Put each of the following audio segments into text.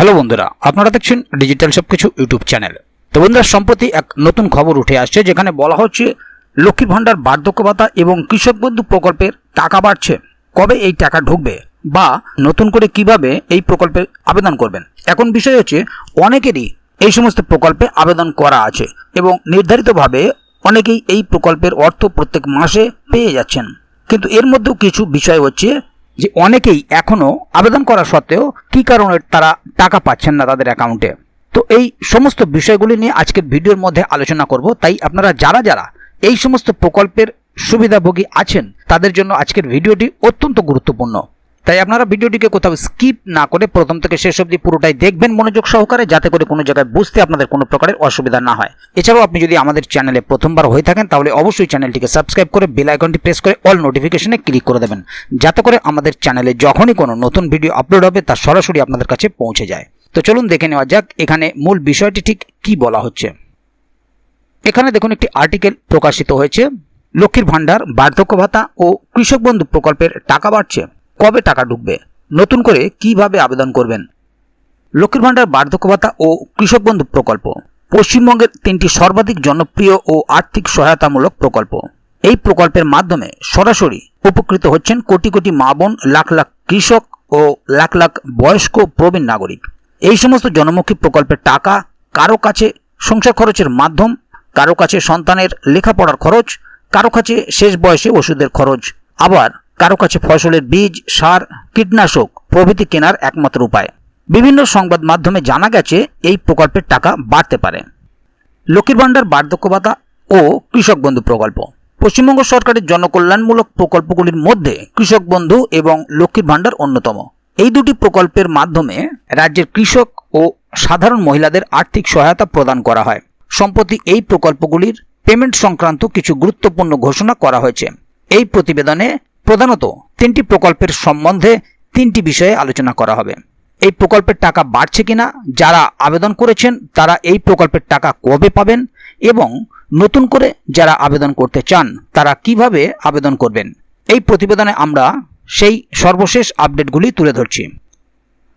Hello বন্ধুরা, আপনারা দেখছেন ডিজিটাল সবকিছু ইউটিউব চ্যানেল। তো বন্ধুরা, সম্প্রতি এক নতুন খবর উঠে আসছে, যেখানে বলা হচ্ছে লক্ষ্মীর ভাণ্ডার, বার্ধক্য ভাতা এবং কৃষক বন্ধু প্রকল্পের টাকা বাড়ছে। কবে এই টাকা ঢুকবে বা নতুন করে কীভাবে এই প্রকল্পে আবেদন করবেন? এখন বিষয় হচ্ছে, অনেকেরই এই সমস্ত প্রকল্পে আবেদন করা আছে এবং নির্ধারিতভাবে অনেকেই এই প্রকল্পের অর্থ প্রত্যেক মাসে পেয়ে যাচ্ছেন। কিন্তু এর মধ্যেও কিছু বিষয় হচ্ছে যে অনেকেই এখনও আবেদন করা সত্ত্বেও কী কারণে তারা টাকা পাচ্ছেন না তাদের অ্যাকাউন্টে তো এই সমস্ত বিষয়গুলি নিয়ে আজকের ভিডিওর মধ্যে আলোচনা করব। তাই আপনারা যারা যারা এই সমস্ত প্রকল্পের সুবিধাভোগী আছেন, তাদের জন্য আজকের ভিডিওটি অত্যন্ত গুরুত্বপূর্ণ। তাই আপনারা ভিডিওটিকে কোথাও স্কিপ না করে প্রথম থেকে শেষ অবধি পুরোটাই দেখবেন মনোযোগ সহকারে, যাতে করে কোনো জায়গায় বুঝতে আপনাদের কোনো প্রকারের অসুবিধা না হয়। এছাড়াও আপনি যদি আমাদের চ্যানেলে প্রথমবার হয়ে থাকেন, তাহলে অবশ্যই চ্যানেলটিকে সাবস্ক্রাইব করে বেল আইকনটি প্রেস করে অল নোটিফিকেশনে ক্লিক করে দেবেন। যাতে করে আমাদের চ্যানেলে যখনই কোনো নতুন ভিডিও আপলোড হবে, তা সরাসরি আপনাদের কাছে পৌঁছে যায়। তো চলুন দেখে নেওয়া যাক, এখানে মূল বিষয়টি ঠিক কি বলা হচ্ছে। এখানে দেখুন একটি আর্টিকেল প্রকাশিত হয়েছে। লক্ষ্মীর ভাণ্ডার, বার্ধক্য ভাতা ও কৃষক বন্ধু প্রকল্পের টাকা বাড়ছে। কবে টাকা ঢুকবে? নতুন করে কীভাবে আবেদন করবেন? লক্ষ্মীর ভাণ্ডার, বার্ধক্য ভাতা ও কৃষক বন্ধু প্রকল্প। পশ্চিমবঙ্গের তিনটি সর্বাধিক জনপ্রিয় ও আর্থিক সহায়তামূলক প্রকল্প। এই প্রকল্পের মাধ্যমে সরাসরি উপকৃত হচ্ছেন কোটি কোটি মা বোন, লাখ লাখ কৃষক ও লাখ লাখ বয়স্ক প্রবীণ নাগরিক। এই সমস্ত জনমুখী প্রকল্পের টাকা কারও কাছে সংসার খরচের মাধ্যম, কারও কাছে সন্তানের লেখাপড়ার খরচ, কারও কাছে শেষ বয়সে ওষুধের খরচ, আবার কারও কাছে ফসলের বীজ, সার, কীটনাশক প্রভৃতি কেনার একমাত্র উপায়। বিভিন্ন সংবাদ মাধ্যমে জানা গেছে, এই প্রকল্পের টাকা বাড়তে পারে। লক্ষ্মীর ভাণ্ডার, বার্ধক্য ভাতা ও কৃষক বন্ধু প্রকল্প। পশ্চিমবঙ্গ সরকারের জনকল্যাণমূলক প্রকল্পগুলির মধ্যে কৃষক বন্ধু এবং লক্ষ্মীর ভাণ্ডার অন্যতম। এই দুটি প্রকল্পের মাধ্যমে রাজ্যের কৃষক ও সাধারণ মহিলাদের আর্থিক সহায়তা প্রদান করা হয়। সম্প্রতি এই প্রকল্পগুলির পেমেন্ট সংক্রান্ত কিছু গুরুত্বপূর্ণ ঘোষণা করা হয়েছে। এই প্রতিবেদনে প্রধানত তিনটি প্রকল্পের সম্বন্ধে তিনটি বিষয়ে আলোচনা করা হবে। এই প্রকল্পের টাকা বাড়ছে কিনা, যারা আবেদন করেছেন, তারা এই প্রকল্পের টাকা কবে পাবেন এবং নতুন করে যারা আবেদন করতে চান, তারা কীভাবে আবেদন করবেন? এই প্রতিবেদনে আমরা সেই সর্বশেষ আপডেটগুলি তুলে ধরছি।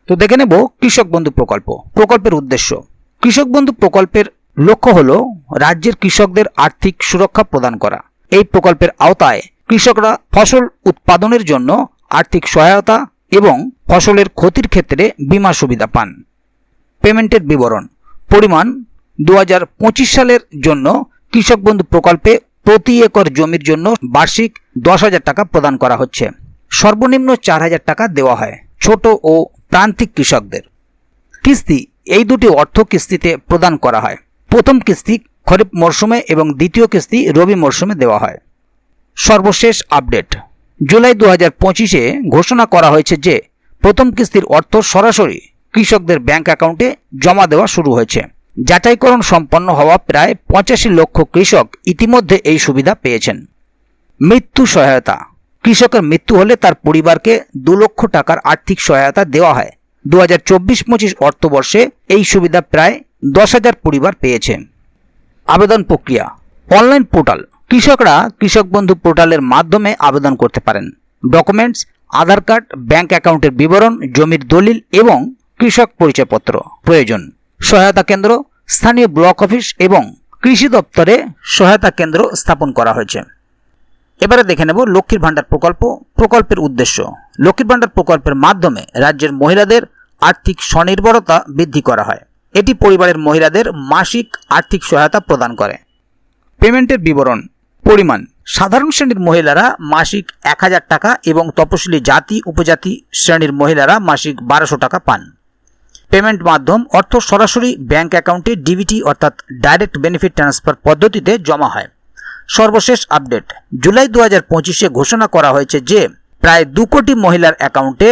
তো দেখে নেব কৃষক বন্ধু প্রকল্প। প্রকল্পের উদ্দেশ্য। কৃষক বন্ধু প্রকল্পের লক্ষ্য হল রাজ্যের কৃষকদের আর্থিক সুরক্ষা প্রদান করা। এই প্রকল্পের আওতায় কৃষকরা ফসল উৎপাদনের জন্য আর্থিক সহায়তা এবং ফসলের ক্ষতির ক্ষেত্রে বীমা সুবিধা পান। পেমেন্টের বিবরণ। পরিমাণ দু হাজার পঁচিশ সালের জন্য কৃষক বন্ধু প্রকল্পে প্রতি একর জমির জন্য বার্ষিক দশ হাজার টাকা প্রদান করা হচ্ছে। সর্বনিম্ন চার হাজার টাকা দেওয়া হয় ছোট ও প্রান্তিক কৃষকদের। কিস্তি, এই দুটি অর্থ কিস্তিতে প্রদান করা হয়। প্রথম কিস্তি খরিফ মরশুমে এবং দ্বিতীয় কিস্তি রবি মরশুমে দেওয়া হয়। সর্বশেষ আপডেট। জুলাই দু হাজার পঁচিশে ঘোষণা করা হয়েছে যে, প্রথম কিস্তির অর্থ সরাসরি কৃষকদের ব্যাংক অ্যাকাউন্টে জমা দেওয়া শুরু হয়েছে। যাচাইকরণ সম্পন্ন হওয়া প্রায় পঁচাশি লক্ষ কৃষক ইতিমধ্যে এই সুবিধা পেয়েছেন। মৃত্যু সহায়তা। কৃষকের মৃত্যু হলে তার পরিবারকে দু লক্ষ টাকার আর্থিক সহায়তা দেওয়া হয়। দু হাজার চব্বিশ পঁচিশ অর্থবর্ষে এই সুবিধা প্রায় দশ হাজার পরিবার পেয়েছে। আবেদন প্রক্রিয়া। অনলাইন পোর্টাল কৃষকরা কৃষক বন্ধু পোর্টালের মাধ্যমে আবেদন করতে পারেন। ডকুমেন্টস, আধার কার্ড, ব্যাংক অ্যাকাউন্টের বিবরণ, জমির দলিল এবং কৃষক পরিচয়পত্র প্রয়োজন। সহায়তা কেন্দ্র, স্থানীয় ব্লক অফিস এবং কৃষি দপ্তরে সহায়তা কেন্দ্র স্থাপন করা হয়েছে। এবারে দেখে নেব লক্ষ্মীর ভাণ্ডার প্রকল্প, প্রকল্পের উদ্দেশ্য। লক্ষ্মীর ভাণ্ডার প্রকল্পের মাধ্যমে রাজ্যের মহিলাদের আর্থিক স্বনির্ভরতা বৃদ্ধি করা হয়। এটি পরিবারের মহিলাদের মাসিক আর্থিক সহায়তা প্রদান করে। পেমেন্টের বিবরণ পরিমাণ। সাধারণ শ্রেণির মহিলারা মাসিক এক হাজার টাকা এবং তপশিলি জাতি, উপজাতি শ্রেণির মহিলারা মাসিক বারোশো টাকা পান। পেমেন্ট মাধ্যম অর্থ সরাসরি ব্যাংক অ্যাকাউন্টে ডিবিটি অর্থাৎ ডাইরেক্ট বেনিফিট ট্রান্সফার পদ্ধতিতে জমা হয়। সর্বশেষ আপডেট। জুলাই দু হাজার পঁচিশে ঘোষণা করা হয়েছে যে, প্রায় দু কোটি মহিলার অ্যাকাউন্টে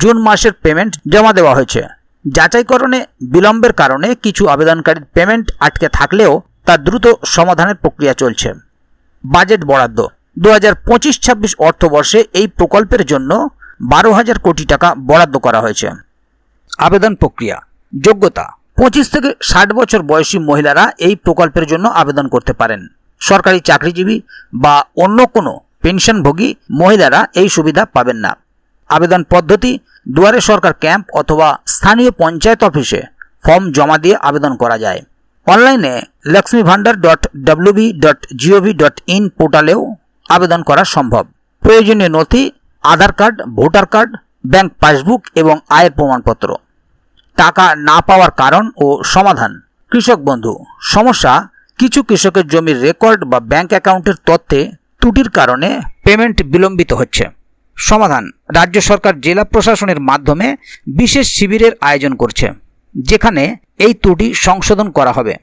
জুন মাসের পেমেন্ট জমা দেওয়া হয়েছে। যাচাইকরণে বিলম্বের কারণে কিছু আবেদনকারীর পেমেন্ট আটকে থাকলেও তা দ্রুত সমাধানের প্রক্রিয়া চলছে। বাজেট বরাদ্দ। দু হাজার পঁচিশ ছাব্বিশ অর্থবর্ষে এই প্রকল্পের জন্য বারো হাজার কোটি টাকা বরাদ্দ করা হয়েছে। আবেদন প্রক্রিয়া। যোগ্যতা। পঁচিশ থেকে ষাট বছর বয়সী মহিলারা এই প্রকল্পের জন্য আবেদন করতে পারেন। সরকারি চাকরিজীবী বা অন্য কোনো পেনশনভোগী মহিলারা এই সুবিধা পাবেন না। আবেদন পদ্ধতি। দুয়ারে সরকার ক্যাম্প অথবা স্থানীয় পঞ্চায়েত অফিসে ফর্ম জমা দিয়ে আবেদন করা যায়। অনলাইনে Lakshmi Bhandar dot WB dot GOV dot in পোর্টালেও আবেদন করা সম্ভব। প্রয়োজনীয় নথি, Aadhaar card, voter card, bank passbook এবং আয়ের প্রমাণপত্র। টাকা না পাওয়ার কারণ ও সমাধান। কৃষক বন্ধু, সমস্যা? কিছু কৃষকের জমির রেকর্ড বা ব্যাংক অ্যাকাউন্টের তথ্যে ত্রুটির কারণে পেমেন্ট বিলম্বিত হচ্ছে। সমাধান। রাজ্য সরকার জেলা প্রশাসনের মাধ্যমে বিশেষ শিবিরের আয়োজন করছে। যেখানে এই ত্রুটি সংশোধন করা হবে।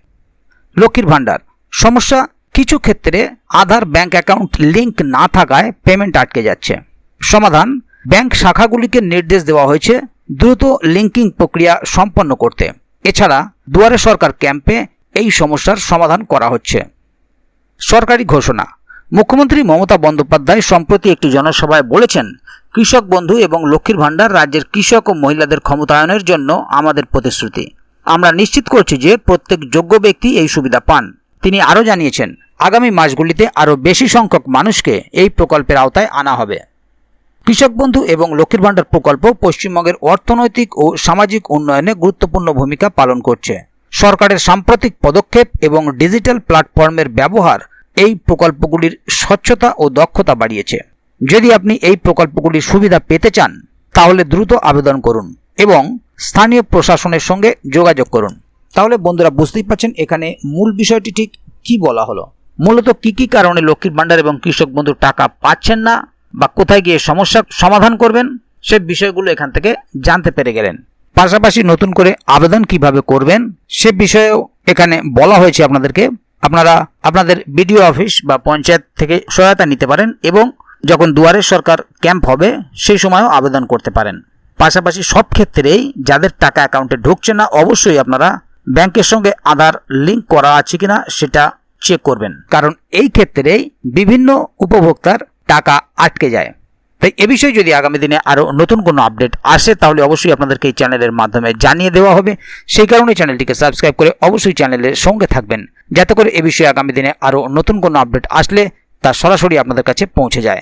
লক্ষ্মীর ভাণ্ডার। সমস্যা, কিছু ক্ষেত্রে আধার ব্যাংক অ্যাকাউন্ট লিংক না থাকায় পেমেন্ট আটকে যাচ্ছে। সমাধান, ব্যাংক শাখাগুলিকে নির্দেশ দেওয়া হয়েছে দ্রুত লিঙ্কিং প্রক্রিয়া সম্পন্ন করতে। এছাড়া দুয়ারে সরকার ক্যাম্পে এই সমস্যার সমাধান করা হচ্ছে। সরকারি ঘোষণা। মুখ্যমন্ত্রী মমতা বন্দ্যোপাধ্যায় সম্প্রতি একটি জনসভায় বলেছেন কৃষক বন্ধু এবং লক্ষ্মীর ভাণ্ডার রাজ্যের কৃষক ও মহিলাদের ক্ষমতায়নের জন্য আমাদের প্রতিশ্রুতি। আমরা নিশ্চিত করছি যে প্রত্যেক যোগ্য ব্যক্তি এই সুবিধা পান। তিনি আরও জানিয়েছেন, আগামী মাসগুলিতে আরও বেশি সংখ্যক মানুষকে এই প্রকল্পের আওতায় আনা হবে। কৃষক বন্ধু এবং লক্ষ্মীর ভাণ্ডার প্রকল্প পশ্চিমবঙ্গের অর্থনৈতিক ও সামাজিক উন্নয়নে গুরুত্বপূর্ণ ভূমিকা পালন করছে। সরকারের সাম্প্রতিক পদক্ষেপ এবং ডিজিটাল প্ল্যাটফর্মের ব্যবহার এই প্রকল্পগুলির স্বচ্ছতা ও দক্ষতা বাড়িয়েছে। যদি আপনি এই প্রকল্পগুলির সুবিধা পেতে চান, তাহলে দ্রুত আবেদন করুন এবং স্থানীয় প্রশাসনের সঙ্গে যোগাযোগ করুন। তাহলে বন্ধুরা বুঝতেই পারছেন এখানে মূল বিষয়টি ঠিক কি বলা হলো। মূলত কি কি কারণে লক্ষ্মীর ভাণ্ডার এবং কৃষক বন্ধু টাকা পাচ্ছেন না বা কোথায় গিয়ে সমস্যা সমাধান করবেন, সে বিষয়গুলো এখান থেকে জানতে পেরে গেলেন। পাশাপাশি নতুন করে আবেদন কীভাবে করবেন, সে বিষয়েও এখানে বলা হয়েছে আপনাদেরকে। আপনারা আপনাদের বিডিও অফিস বা পঞ্চায়েত থেকে সহায়তা নিতে পারেন এবং যখন দুয়ারে সরকার ক্যাম্প হবে, সেই সময়ও আবেদন করতে পারেন। পাশাপাশি সব ক্ষেত্রেই যাদের টাকা অ্যাকাউন্টে ঢুকছে না, অবশ্যই আপনারা ব্যাংকের সঙ্গে আধার লিংক করা আছে কিনা সেটা চেক করবেন। কারণ এই ক্ষেত্রেই বিভিন্ন উপভোক্তার টাকা আটকে যায়। তাই এ বিষয়ে যদি আগামী দিনে আরও নতুন কোনো আপডেট আসে, তাহলে অবশ্যই আপনাদেরকে এই চ্যানেলের মাধ্যমে জানিয়ে দেওয়া হবে। সেই কারণে চ্যানেলটিকে সাবস্ক্রাইব করে অবশ্যই চ্যানেলের সঙ্গে থাকবেন। যাতে করে এ বিষয়ে আগামী দিনে আরও নতুন কোনো আপডেট আসলে তা সরাসরি আপনাদের কাছে পৌঁছে যায়।